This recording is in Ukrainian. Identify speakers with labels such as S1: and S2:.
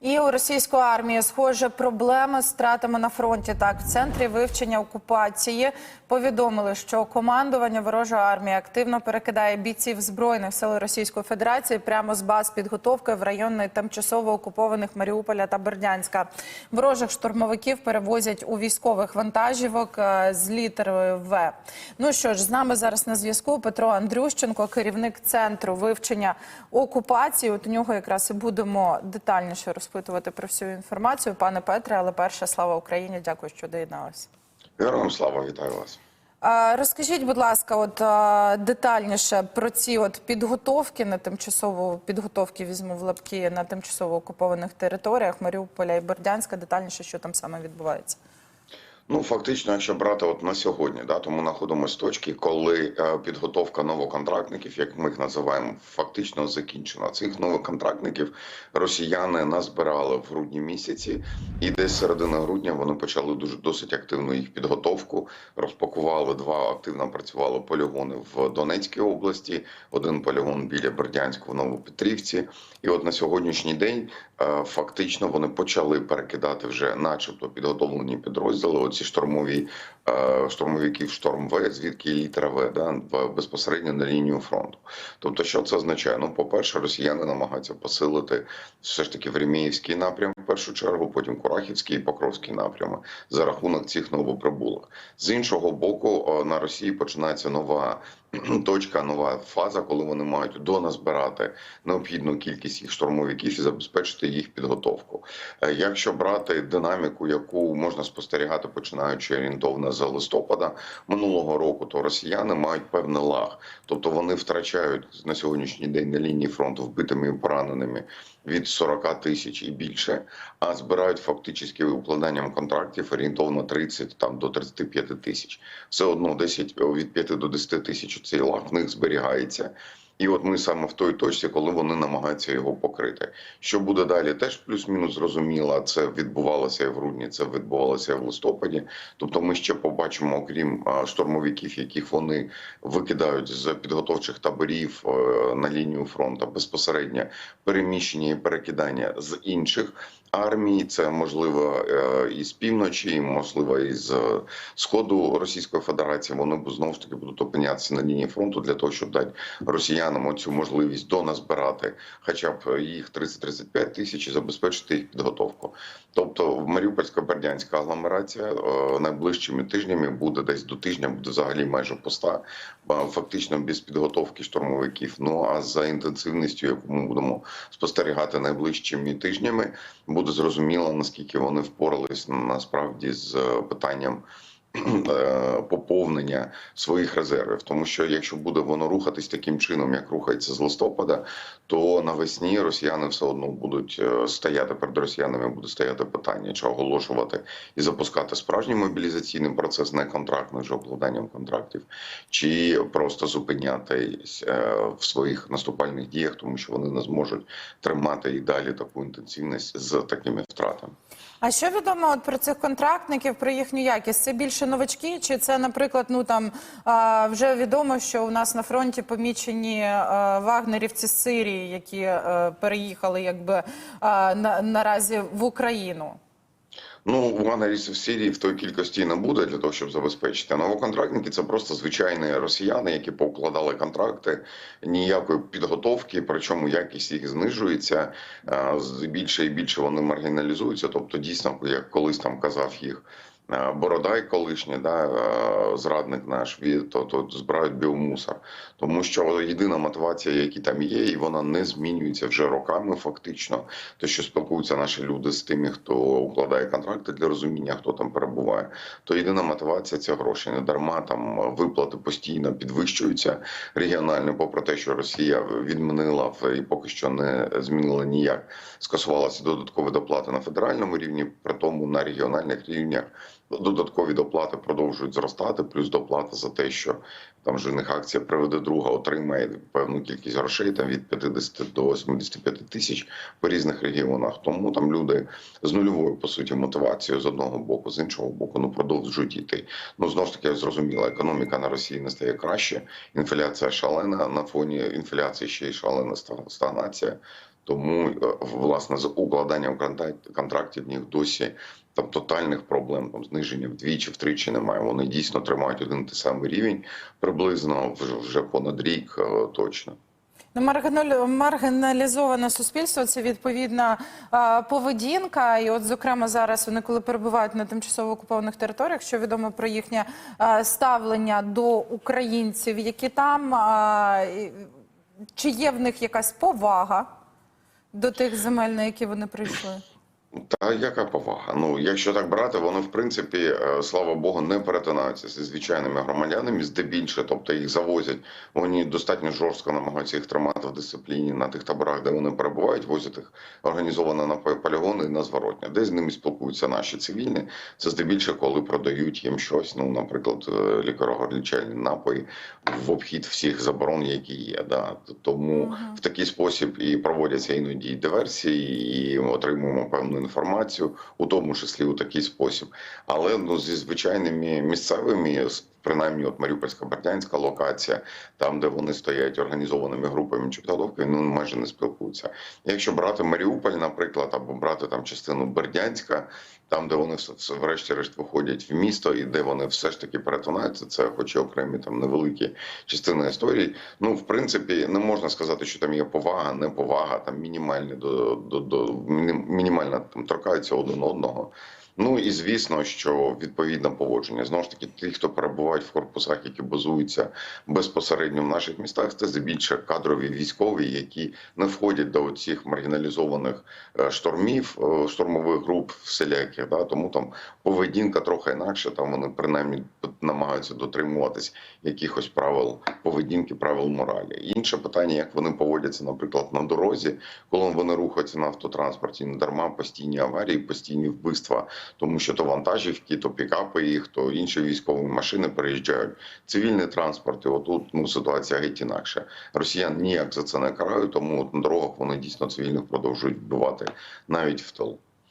S1: І у російської армії схоже проблеми з втратами на фронті. Так, в центрі вивчення окупації повідомили, що командування ворожої армії активно перекидає бійців збройних сил Російської Федерації прямо з баз підготовки в райони тимчасово окупованих Маріуполя та Бердянська. Ворожих штурмовиків перевозять у військових вантажівок е, з літерою В. Ну що ж, з нами зараз на зв'язку Петро Андрющенко, керівник центру вивчення окупації. От у нього якраз і будемо детальніше розпитувати про всю інформацію. Пане Петре, але перше слава Україні. Дякую, що доєдналися.
S2: Героям слава, вітаю вас.
S1: Розкажіть, будь ласка, от детальніше про ці от підготовки на тимчасово підготовки візьму в лапки на тимчасово окупованих територіях Маріуполя і Бердянська. Детальніше, що там саме відбувається.
S2: Ну фактично, якщо брати от на сьогодні, да, то ми знаходимося з точки, коли е, підготовка новоконтрактників, як ми їх називаємо, фактично закінчена. Цих новоконтрактників росіяни назбирали в грудні місяці, і десь середини грудня вони почали дуже досить активну їх підготовку. Розпакували два активно працювали полігони в Донецькій області, один полігон біля Бердянську в Новопетрівці. І от на сьогоднішній день е, фактично вони почали перекидати вже, начебто, підготовлені підрозділи. Оці штурмові е, штурмовиків шторм В, звідки літера В, да, безпосередньо на лінію фронту. Тобто, що це означає? Ну, по-перше, росіяни намагаються посилити все ж таки Времіївський напрям в першу чергу, потім Курахівський і Покровський напрями за рахунок цих новоприбулих. З іншого боку, е, на Росії починається нова точка, нова фаза, коли вони мають доназбирати необхідну кількість їх штурмовиків і забезпечити їх підготовку. Е, Якщо брати динаміку, яку можна спостерігати, починаючи орієнтовно з листопада минулого року, то росіяни мають певний лаг, тобто вони втрачають на сьогоднішній день на лінії фронту вбитими і пораненими від 40 тисяч і більше, а збирають фактично укладанням контрактів орієнтовно 30 там до 35 тисяч. Все одно 10, від 5 до 10 тисяч цей лаг в них зберігається. І от ми саме в той точці, коли вони намагаються його покрити. Що буде далі, теж плюс-мінус зрозуміло. Це відбувалося і в грудні, це відбувалося і в листопаді. Тобто, ми ще побачимо, окрім штурмовиків, яких вони викидають з підготовчих таборів е, на лінію фронту безпосередньо переміщення і перекидання з інших. Армії це можливо е, із півночі, можливо, із е, сходу Російської Федерації. Вони знову ж таки будуть опинятися на лінії фронту для того, щоб дати росіянам оцю можливість доназбирати хоча б їх 30-35 тисяч і забезпечити їх підготовку. Тобто, в Маріупольська-Бердянська агломерація е, найближчими тижнями буде десь до тижня, буде взагалі майже пуста, е, фактично без підготовки штурмовиків. Ну а за інтенсивністю, яку ми будемо спостерігати найближчими тижнями, буде зрозуміло наскільки вони впорались насправді з е, питанням. е, Поповнення своїх резервів, тому що якщо буде воно рухатись таким чином, як рухається з листопада, то навесні росіяни все одно будуть е, стояти перед росіянами. Буде стояти питання, чи оголошувати і запускати справжній мобілізаційний процес, не контрактний вже обкладанням контрактів, чи просто зупинятись е, в своїх наступальних діях, тому що вони не зможуть тримати і далі таку інтенсивність з такими втратами.
S1: А що відомо от про цих контрактників, про їхню якість? Це більше новачки, чи це, наприклад, ну там вже відомо, що у нас на фронті помічені а, вагнерівці з Сирії, які а, переїхали якби на, наразі в Україну?
S2: Ну, вагнерівців в Сирії в той кількості не буде для того, щоб забезпечити. Новоконтрактники це просто звичайні росіяни, які покладали контракти, ніякої підготовки, причому якість їх знижується. Більше і більше вони маргіналізуються. Тобто, дійсно, як колись там казав їх. А, Бородай колишній, да, зрадник наш, від то, то збирають біомусор, тому що єдина мотивація, які там є, і вона не змінюється вже роками. Фактично, те, що спілкуються наші люди з тими, хто укладає контракти для розуміння, хто там перебуває, то єдина мотивація це гроші. Не дарма там виплати постійно підвищуються регіонально, попри те, що Росія відмінила і поки що не змінила ніяк, скасувалася додаткові доплати на федеральному рівні, при тому на регіональних рівнях. Додаткові доплати продовжують зростати, плюс доплата за те, що там же них акція приведе друга, отримає певну кількість грошей там від 50 до 75 тисяч по різних регіонах. Тому там люди з нульовою по суті мотивацією з одного боку, з іншого боку, ну продовжують йти. Ну знову ж таки зрозуміло, економіка на Росії не стає краще. Інфляція шалена на фоні інфляції ще й шалена ста- стагнація. Тому е, власне з укладанням контрактів них досі там тотальних проблем там зниження вдвічі, втричі немає. Вони дійсно тримають один і той самий рівень, приблизно вже, понад рік е, точно.
S1: Ну, маргіналізоване суспільство це відповідна поведінка. І, от, зокрема, зараз вони, коли перебувають на тимчасово окупованих територіях, що відомо про їхнє ставлення до українців, які там чи є в них якась повага до тих земель, на які вони прийшли?
S2: Та яка повага? Ну, якщо так брати, вони в принципі, е, слава Богу, не перетинаються зі звичайними громадянами, здебільше, тобто їх завозять. Вони достатньо жорстко намагаються їх тримати в дисципліні на тих таборах, де вони перебувають, возять їх організовано на полігони і на зворотня, де з ними спілкуються наші цивільні. Це здебільше, коли продають їм щось, ну, наприклад, е, напої в обхід всіх заборон, які є. Да. Тому в такий спосіб і проводяться іноді диверсії, і отримуємо певну інформацію, у тому числі у такий спосіб. Але ну зі звичайними місцевими, принаймні, от Маріупольська Бердянська локація, там де вони стоять організованими групами чи підготовкою, ну майже не спілкуються. Якщо брати Маріуполь, наприклад, або брати там частину Бердянська, там, де вони врешті-решт виходять в місто, і де вони все ж таки перетинаються, це хоч і окремі там невеликі частини історії. Ну, в принципі, не можна сказати, що там є повага, неповага, там мінімальні до, до, до мінімально там торкаються один одного. Ну і звісно, що відповідне поводження знову ж таки, ті, хто перебувають в корпусах, які базуються безпосередньо в наших містах, це здебільше кадрові військові, які не входять до цих маргіналізованих е, штурмів, е, штурмових груп всіляких. Да? Тому там поведінка трохи інакша. Там вони принаймні намагаються дотримуватись якихось правил поведінки, правил моралі. Інше питання, як вони поводяться, наприклад, на дорозі, коли вони рухаються на автотранспорті, не дарма постійні аварії, постійні вбивства, тому що то вантажівки, то пікапи їх, то інші військові машини переїжджають. Цивільний транспорт, і отут ну ситуація геть інакша. Росіян ніяк за це не карають, тому от на дорогах вони дійсно цивільних продовжують вбивати навіть в тил.